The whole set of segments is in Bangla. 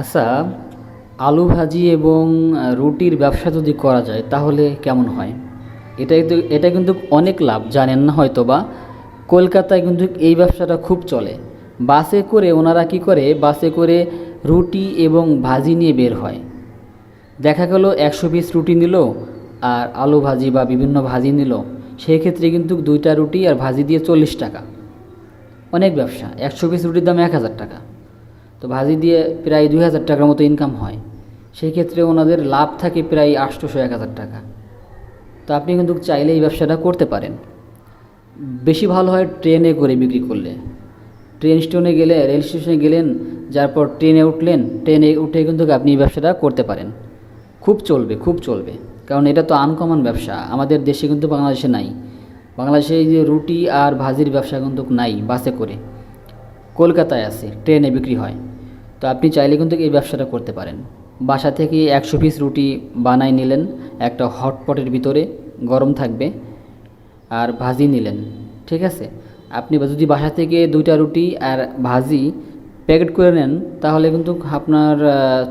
আচ্ছা আলু ভাজি এবং রুটির ব্যবসা যদি করা যায়, তাহলে কেমন হয়? এটা কিন্তু এটা কিন্তু অনেক লাভ, জানেন না হয়তো বা কলকাতায় কিন্তু এই ব্যবসাটা খুব চলে। বাসে করে ওনারা কি করে? বাসে করে রুটি এবং ভাজি নিয়ে বের হয়। দেখা গেল একশো পিস রুটি নিল, আর আলু ভাজি বা বিভিন্ন ভাজি নিল। সেই ক্ষেত্রে কিন্তু দুইটা রুটি আর ভাজি দিয়ে চল্লিশ টাকা। অনেক ব্যবসা, একশো পিস রুটির দাম এক হাজার টাকা। তো ভাজি দিয়ে প্রায় দুই হাজার টাকার মতো ইনকাম হয়। সেই ক্ষেত্রে ওনাদের লাভ থাকে প্রায় আটশোশো, এক হাজার টাকা। তো আপনি কিন্তু চাইলে এই ব্যবসাটা করতে পারেন। বেশি ভালো হয় ট্রেনে করে বিক্রি করলে। ট্রেন স্টেশনে গেলে, রেল স্টেশনে গেলেন, যার পর ট্রেনে উঠলেন, ট্রেনে উঠে কিন্তু আপনি এই ব্যবসাটা করতে পারেন। খুব চলবে খুব চলবে। কারণ এটা তো আনকমন ব্যবসা। আমাদের দেশে কিন্তু বাংলাদেশে নাই। বাংলাদেশে এই যে রুটি আর ভাজির ব্যবসা কিন্তু নাই, বাসে করে। কলকাতায় আছে, ট্রেনে বিক্রি হয়। তো আপনি চাইলে কিন্তু এই ব্যবসাটা করতে পারেন। বাসা থেকে একশো পিস রুটি বানাই নিলেন, একটা হটপটের ভিতরে গরম থাকবে আর ভাজি নিলেন, ঠিক আছে? আপনি যদি বাসা থেকে দুইটা রুটি আর ভাজি প্যাকেট করে নেন, তাহলে কিন্তু আপনার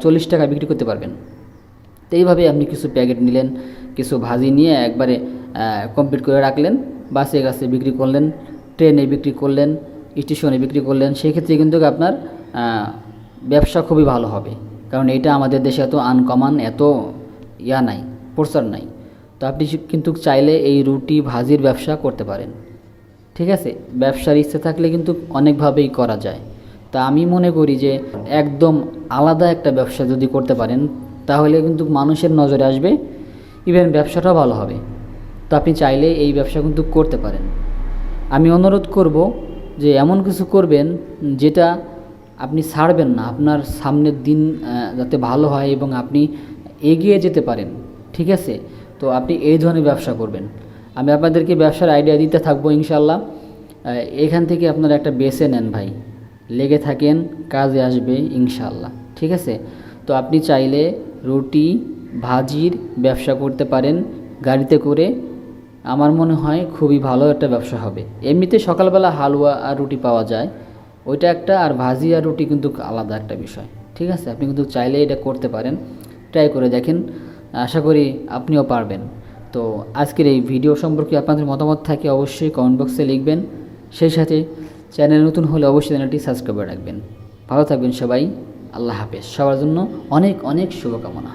চল্লিশ টাকা বিক্রি করতে পারবেন। তো এইভাবে আপনি কিছু প্যাকেট নিলেন, কিছু ভাজি নিয়ে একবারে কমপ্লিট করে রাখলেন, বাসে গাছে বিক্রি করলেন ট্রেনে বিক্রি করলেন স্টেশনে বিক্রি করলেন সেক্ষেত্রে কিন্তু আপনার ব্যবসা খুবই ভালো হবে। কারণ এটা আমাদের দেশে এত আনকমন এত ইয়া নাই প্রচার নাই। তো আপনি কিন্তু চাইলে এই রুটি, ভাজির ব্যবসা করতে পারেন। ঠিক আছে? ব্যবসার ইচ্ছে থাকলে কিন্তু অনেকভাবেই করা যায়। তা আমি মনে করি যে একদম আলাদা একটা ব্যবসা যদি করতে পারেন, তাহলে কিন্তু মানুষের নজরে আসবে ইভেন ব্যবসাটাও ভালো হবে। তো আপনি চাইলে এই ব্যবসা কিন্তু করতে পারেন। আমি অনুরোধ করব যে এমন কিছু করবেন যেটা আপনি ছাড়বেন না, আপনার সামনের দিন যাতে ভালো হয় এবং আপনি এগিয়ে যেতে পারেন, ঠিক আছে? তো আপনি এই ধরনের ব্যবসা করবেন। আমি আপনাদেরকে ব্যবসার আইডিয়া দিতে থাকব ইনশাল্লাহ এখান থেকে আপনারা একটা বেছে নেন ভাই। লেগে থাকেন, কাজে আসবে ইনশাল্লাহ ঠিক আছে? তো আপনি চাইলে রুটি, ভাজির ব্যবসা করতে পারেন, গাড়িতে করে। আমার মনে হয় খুবই ভালো একটা ব্যবসা হবে। এমনিতে সকালবেলা হালুয়া আর রুটি পাওয়া যায়। ওইটা একটা আর ভাজি আর রুটি কিন্তু আলাদা একটা বিষয়, ঠিক আছে? আপনি কিন্তু চাইলে এটা করতে পারেন। ট্রাই করে দেখেন, আশা করি আপনিও পারবেন। তো আজকের এই ভিডিও সম্পর্কে আপনাদের মতামত থাকে অবশ্যই কমেন্ট বক্সে লিখবেন। সেই সাথে চ্যানেল নতুন হলে অবশ্যই চ্যানেলটি সাবস্ক্রাইব করে রাখবেন। ভালো থাকবেন সবাই, আল্লাহ হাফেজ। সবার জন্য অনেক অনেক শুভকামনা।